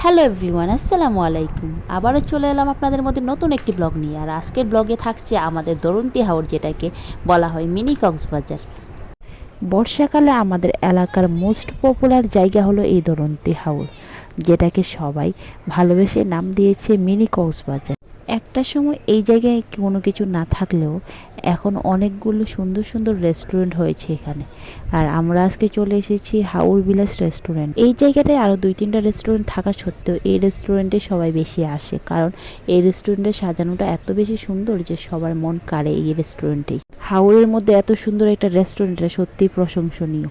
Hello everyone আসসালামু আলাইকুম। আবারও চলে এলাম আপনাদের মধ্যে নতুন একটি ব্লগ নিয়ে। আর আজকের ব্লগে থাকছে আমাদের দরন্তি হাওর যেটাকে বলা হয় মিনি কক্সবাজার। বর্ষাকালে আমাদের এলাকার মোস্ট পপুলার জায়গা হলো এই দরন্তি হাওর যেটাকে সবাই ভালোবেসে নাম দিয়েছে মিনি কক্সবাজার। একটা সময় এই জায়গায় কোনো কিছু না থাকলেও এখন অনেকগুলো সুন্দর সুন্দর রেস্টুরেন্ট হয়েছে এখানে। আর আমরা আজকে চলে এসেছি হাউর বিলাস রেস্টুরেন্ট এই জায়গাটায় আরও দুই তিনটা রেস্টুরেন্ট থাকা সত্ত্বেও এই রেস্টুরেন্টে সবাই বেশি আসে। কারণ এই রেস্টুরেন্টের সাজানোটা এত বেশি সুন্দর যে সবার মন কাড়ে এই রেস্টুরেন্টেই হাওরের মধ্যে এত সুন্দর একটা রেস্টুরেন্ট সত্যিই প্রশংসনীয়।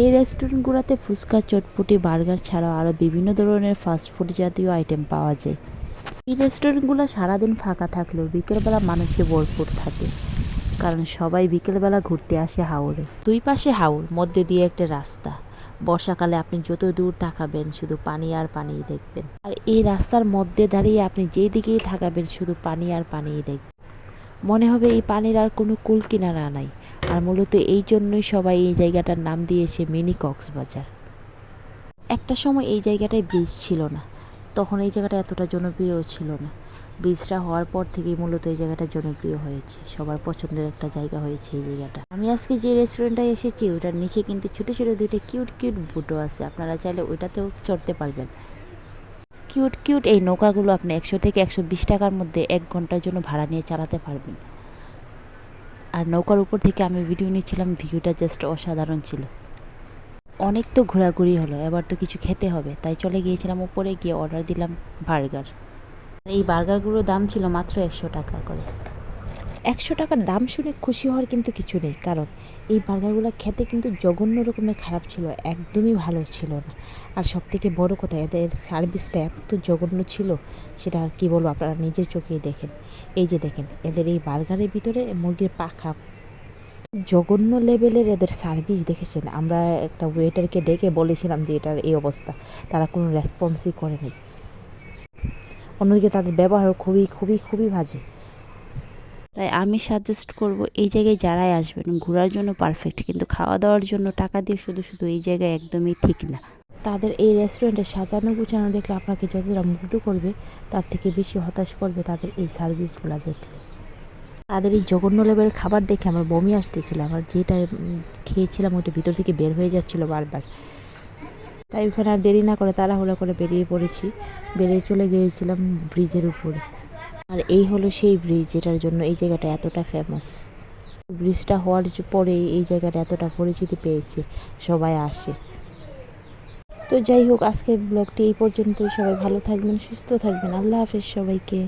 এই রেস্টুরেন্টগুলোতে ফুচকা, চটপটি, বার্গার ছাড়াও আরও বিভিন্ন ধরনের ফাস্টফুড জাতীয় আইটেম পাওয়া যায়। এই রেস্টুরেন্টগুলো সারাদিন ফাঁকা থাকলেও বিকেলবেলা মানুষে ভরপুর থাকে। কারণ সবাই বিকেলবেলা ঘুরতে আসে হাওড়ে দুই পাশে হাওর, মধ্যে দিয়ে একটা রাস্তা। বর্ষাকালে আপনি যত দূর তাকাবেন, শুধু পানি আর পানিই দেখবেন। আর এই রাস্তার মধ্যে দাঁড়িয়ে আপনি যেই দিকেই তাকাবেন, শুধু পানি আর পানিই দেখবেন। মনে হবে এই পানির আর কোনো কুল কিনারা নাই। আর মূলত এই জন্যই সবাই এই জায়গাটার নাম দিয়েছে মিনি কক্সবাজার। একটা সময় এই জায়গাটায় ব্রিজ ছিল না। তখন এই জায়গাটা এতটা জনপ্রিয় ছিল না। ব্রিজটা হওয়ার পর থেকেই মূলত এই জায়গাটা জনপ্রিয় হয়েছে। সবার পছন্দের একটা জায়গা হয়েছে এই জায়গাটা। আমি আজকে যে রেস্টুরেন্টটায় এসেছি ওটার নিচে কিন্তু ছোটো ছোটো দুইটা কিউট কিউট বুটো আছে। আপনারা চাইলে ওইটাতেও চড়তে পারবেন। কিউট কিউট এই নৌকাগুলো আপনি একশো থেকে একশো বিশ টাকার মধ্যে এক ঘণ্টার জন্য ভাড়া নিয়ে চালাতে পারবেন। আর নৌকার উপর থেকে আমি ভিডিও নিচ্ছিলাম, ভিডিওটা জাস্ট অসাধারণ ছিল। অনেক তো ঘোরাঘুরি হলো, এবার তো কিছু খেতে হবে। তাই চলে গিয়েছিলাম উপরে গিয়ে অর্ডার দিলাম বার্গার এই বার্গারগুলোর দাম ছিল মাত্র একশো টাকা করে। একশো টাকার দাম শুনে খুশি হওয়ার কিন্তু কিছু নেই, কারণ এই বার্গারগুলো খেতে কিন্তু জঘন্য রকমের খারাপ ছিল, একদমই ভালো ছিল না। আর সব থেকে বড়ো কথা, এদের সার্ভিসটা এত জঘন্য ছিল, সেটা আর কী বলব, আপনারা নিজের চোখেই দেখেন। এই যে দেখেন, এদের এই বার্গারের ভিতরে মুরগির পাখা জঘন্য লেভেলের এদের সার্ভিস দেখেছেন। আমরা একটা ওয়েটারকে ডেকে বলেছিলাম যে এটার এই অবস্থা। তারা কোনো রেসপন্সই করেনি। অন্যদিকে তাদের ব্যবহার খুবই খুবই খুবই বাজে। তাই আমি সাজেস্ট করব এই জায়গায় যারাই আসবেন ঘোরার জন্য পারফেক্ট কিন্তু খাওয়া দাওয়ার জন্য টাকা দিয়ে শুধু শুধু এই জায়গায় একদমই ঠিক না। তাদের এই রেস্টুরেন্টে সাজানো গুছানো দেখলে আপনাকে যতটা মুগ্ধ করবে তার থেকে বেশি হতাশ করবে তাদের এই সার্ভিসগুলো দেখলে। তাদের এই জঘন্য লেভেলের খাবার দেখে আমার বমি আসতেছিল। আমার যেটা খেয়েছিলাম ওইটা ভিতর থেকে বের হয়ে যাচ্ছিল বারবার। তাই ওখানে আর দেরি না করে তাড়াহুড়ো করে বেরিয়ে পড়েছি। বেরিয়ে চলে গিয়েছিলাম ব্রিজের উপরে। আর এই হলো সেই ব্রিজ যেটার জন্য এই জায়গাটা এতটা ফেমাস ব্রিজটা হওয়ার পরে এই জায়গাটা এতটা পরিচিতি পেয়েছে, সবাই আসে। তো যাই হোক, আজকের ব্লগটি এই পর্যন্তই। সবাই ভালো থাকবেন, সুস্থ থাকবেন। আল্লাহ হাফেজ সবাইকে।